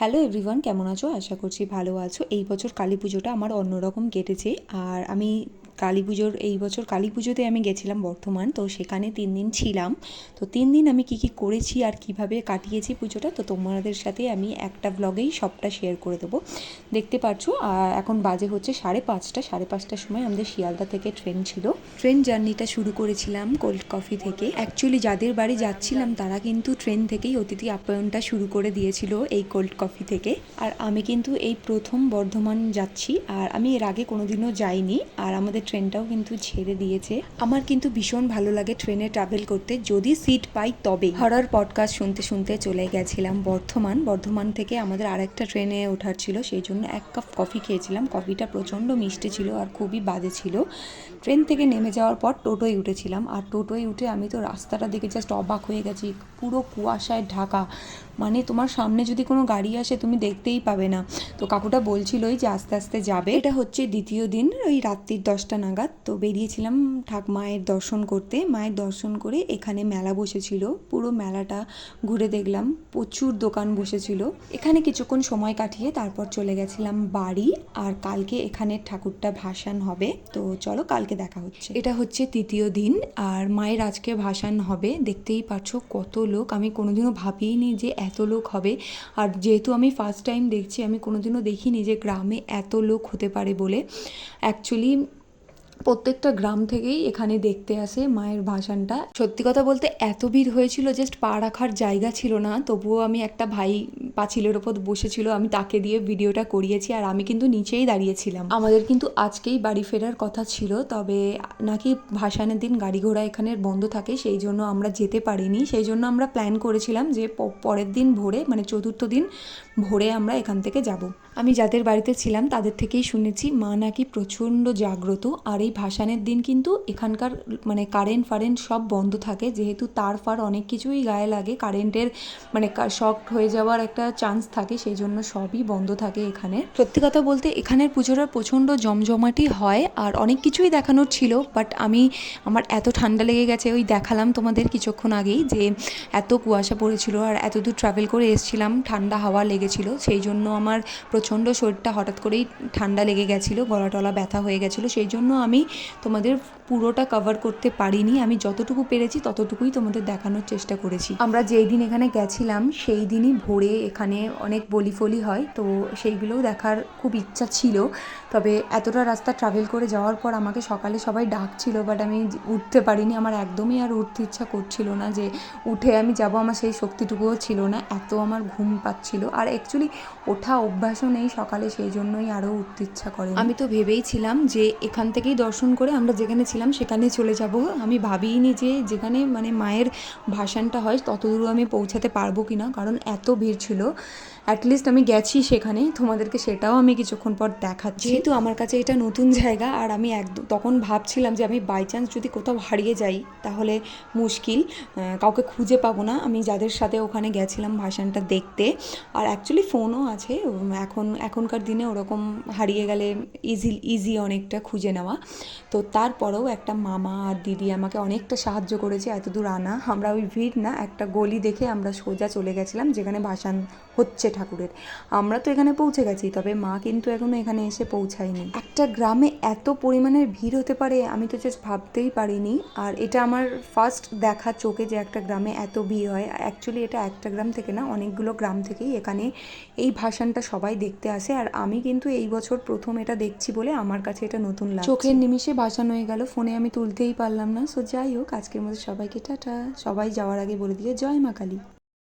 Hello everyone কেমন আছো? আশা করছি ভালো আছো। এই বছর কালী পুজোটা আমার অন্যরকম কেটেছে। আর আমি কালী পুজোর, এই বছর কালী পুজোতে আমি গেছিলাম বর্ধমান, তো সেখানে তিন দিন ছিলাম। তো তিন দিন আমি কী কী করেছি আর কীভাবে কাটিয়েছি পুজোটা, তো তোমাদের সাথে আমি একটা ব্লগেই সবটা শেয়ার করে দেবো। দেখতে পাচ্ছ এখন বাজে হচ্ছে সাড়ে পাঁচটা, সাড়ে পাঁচটার সময় আমাদের শিয়ালদা থেকে ট্রেন ছিল। ট্রেন জার্নিটা শুরু করেছিলাম কোল্ড কফি থেকে। অ্যাকচুয়ালি যাদের বাড়ি যাচ্ছিলাম, তারা কিন্তু ট্রেন থেকেই অতিথি আপ্যায়নটা শুরু করে দিয়েছিল এই কোল্ড কফি থেকে। আর আমি কিন্তু এই প্রথম বর্ধমান যাচ্ছি, আর আমি এর আগে কোনোদিনও যাইনি, আর আমাদের ট্রেনটাও কিন্তু ছেড়ে দিয়েছে। আমার কিন্তু ভীষণ ভালো লাগে ট্রেনে ট্রাভেল করতে, যদি সিট পাই তবে হরার পডকাস্ট শুনতে শুনতে চলে গেছিলাম বর্ধমান। বর্ধমান থেকে আমাদের আরেকটা ট্রেনে ওঠার ছিল, সেই জন্য এক কাপ কফি খেয়েছিলাম। কফিটা প্রচণ্ড মিষ্টি ছিল আর খুবই বাজে ছিল। ট্রেন থেকে নেমে যাওয়ার পর টোটোয় উঠেছিলাম। আর টোটোয় উঠে আমি তো রাস্তাটা দেখে জাস্ট অবাক হয়ে গেছি। পুরো কুয়াশায় ঢাকা। মানে তোমার সামনে যদি কোনো গাড়ি আসে তুমি দেখতেই পাবে না। তো কাকুটা বলছিলই যে আস্তে আস্তে যাবে। এটা হচ্ছে দ্বিতীয় দিন, ওই রাত্রির দশটা নাগাদ। তো বেরিয়েছিলাম ঠাক মায়ের দর্শন করতে। মায়ের দর্শন করে এখানে মেলা বসেছিল। পুরো মেলাটা ঘুরে দেখলাম। প্রচুর দোকান বসেছিল। এখানে কিছুক্ষণ সময় কাটিয়ে তারপর চলে গেছিলাম বাড়ি। আর কালকে এখানে ঠাকুরটা ভাসান হবে। তো চলো কালকে দেখা হচ্ছে। এটা হচ্ছে তৃতীয় দিন আর মায়ের আজকে ভাসান হবে। দেখতেই পাচ্ছ কত লোক। আমি কোনোদিনও ভাবিনি যে এত লোক হবে। আর যেহেতু আমি ফার্স্ট টাইম দেখছি, আমি কোনোদিনও দেখিনি যে গ্রামে এত লোক হতে পারে বলে। অ্যাকচুয়ালি প্রত্যেকটা গ্রাম থেকেই এখানে দেখতে আসে মায়ের ভাসানটা। সত্যি কথা বলতে এত ভিড় হয়েছিল জাস্ট পা রাখার জায়গা ছিল না। তবুও আমি একটা ভাই পাঁচিলের ওপর বসেছিল, আমি তাকে দিয়ে ভিডিওটা করিয়েছি আর আমি কিন্তু নিচেই দাঁড়িয়েছিলাম। আমাদের কিন্তু আজকেই বাড়ি ফেরার কথা ছিল, তবে নাকি ভাসানের দিন গাড়ি ঘোড়া এখানের বন্ধ থাকে, সেই জন্য আমরা যেতে পারিনি। সেই জন্য আমরা প্ল্যান করেছিলাম যে পরের দিন ভোরে মানে চতুর্থ দিন ভোরে আমরা এখান থেকে যাব। আমি যাদের বাড়িতে ছিলাম, তাদের থেকেই শুনেছি, মা নাকি প্রচণ্ড জাগ্রত। আর এই ভাসানের দিন কিন্তু এখানকার মানে কারেন্ট ফারেন্ট সব বন্ধ থাকে। যেহেতু তার ফার অনেক কিছুই গায়ে লাগে, কারেন্টের মানে শক হয়ে যাওয়ার একটা চান্স থাকে, সেই জন্য সবই বন্ধ থাকে এখানে। সত্যি কথা বলতে, এখানের পুজোটা প্রচণ্ড জমজমাটি হয়, আর অনেক কিছুই দেখানোর ছিল বাট আমি, আমার এত ঠান্ডা লেগে গেছে, ওই দেখালাম তোমাদের কিছুক্ষণ আগেই যে এত কুয়াশা পড়েছিল, আর এত দূর ট্রাভেল করে এসেছিলাম, ঠান্ডা হাওয়া লেগেছিল, সেই জন্য আমার প্রচণ্ড শরীরটা হঠাৎ করেই ঠান্ডা লেগে গেছিল, গলা টলা ব্যথা হয়ে গেছিল, সেই জন্য আমি তোমাদের পুরোটা কভার করতে পারিনি। আমি যতটুকু পেরেছি ততটুকুই তোমাদের দেখানোর চেষ্টা করেছি। আমরা যেই দিন এখানে গেছিলাম, সেই দিনই ভোরে এখানে অনেক বলি ফলি হয়, তো সেইগুলোও দেখার খুব ইচ্ছা ছিল। তবে এতটা রাস্তা ট্রাভেল করে যাওয়ার পর আমাকে সকালে সবাই ডাকছিল বাট আমি উঠতে পারিনি। আমার একদমই আর উঠতে ইচ্ছা করছিল না যে উঠে আমি যাব, আমার সেই শক্তিটুকুও ছিল না। এত আমার ঘুম পাচ্ছিল। আর অ্যাকচুয়ালি ওঠা অভ্যাসও নেই সকালে, সেই জন্যই আরও উঠতে ইচ্ছা করে আমি তো ভেবেই ছিলাম যে এখান থেকেই দর্শন করে আমরা যেখানে ছিলাম সেখানে চলে যাব। আমি ভাবিনি যে যেখানে মানে মায়ের ভাসানটা হয় ততদূর আমি পৌঁছাতে পারব কি না কারণ এত ভিড় ছিল। অ্যাটলিস্ট আমি গেছি সেখানে তোমাদেরকে সেটাও আমি কিছুক্ষণ পর দেখাচ্ছি। যেহেতু আমার কাছে এটা নতুন জায়গা, আর আমি একদম তখন ভাবছিলাম যে আমি বাই চান্স যদি কোথাও হারিয়ে যাই, তাহলে মুশকিল। কাউকে খুঁজে পাবো না। আমি যাদের সাথে ওখানে গেছিলাম ভাসানটা দেখতে। আর অ্যাকচুয়ালি ফোনও আছে। এখন, এখনকার দিনে ওরকম হারিয়ে গেলে ইজি ইজি অনেকটা খুঁজে নেওয়া। তো তারপরেও একটা মামা আর দিদি আমাকে অনেকটা সাহায্য করেছে। এত দূর আনা। আমরা ওই ভিড় না, একটা গলি দেখে আমরা সোজা চলে গেছিলাম, যেখানে ভাসান হচ্ছে ঠাকুরের। আমরা তো এখানে পৌঁছে গেছি, তবে মা কিন্তু এখনও এখানে এসে পৌঁছায়নি। একটা গ্রামে এত পরিমাণের ভিড় হতে পারে, আমি তো জাস্ট ভাবতেই পারিনি। আর এটা আমার ফার্স্ট দেখা চোখে যে একটা গ্রামে এত ভিড় হয়। অ্যাকচুয়ালি এটা একটা গ্রাম থেকে না, অনেকগুলো গ্রাম থেকেই এখানে এই ভাসানটা সবাই দেখতে আসে। আর আমি কিন্তু এই বছর প্রথম এটা দেখছি বলে আমার কাছে এটা নতুন লাগছে। চোখের নিমিষে ভাসান হয়ে গেল, ফোনে আমি তুলতেই পারলাম না। সো যাই হোক, আজকের মধ্যে সবাইকে টাটা। সবাই যাওয়ার আগে বলে দিয়ে জয় মা কালী।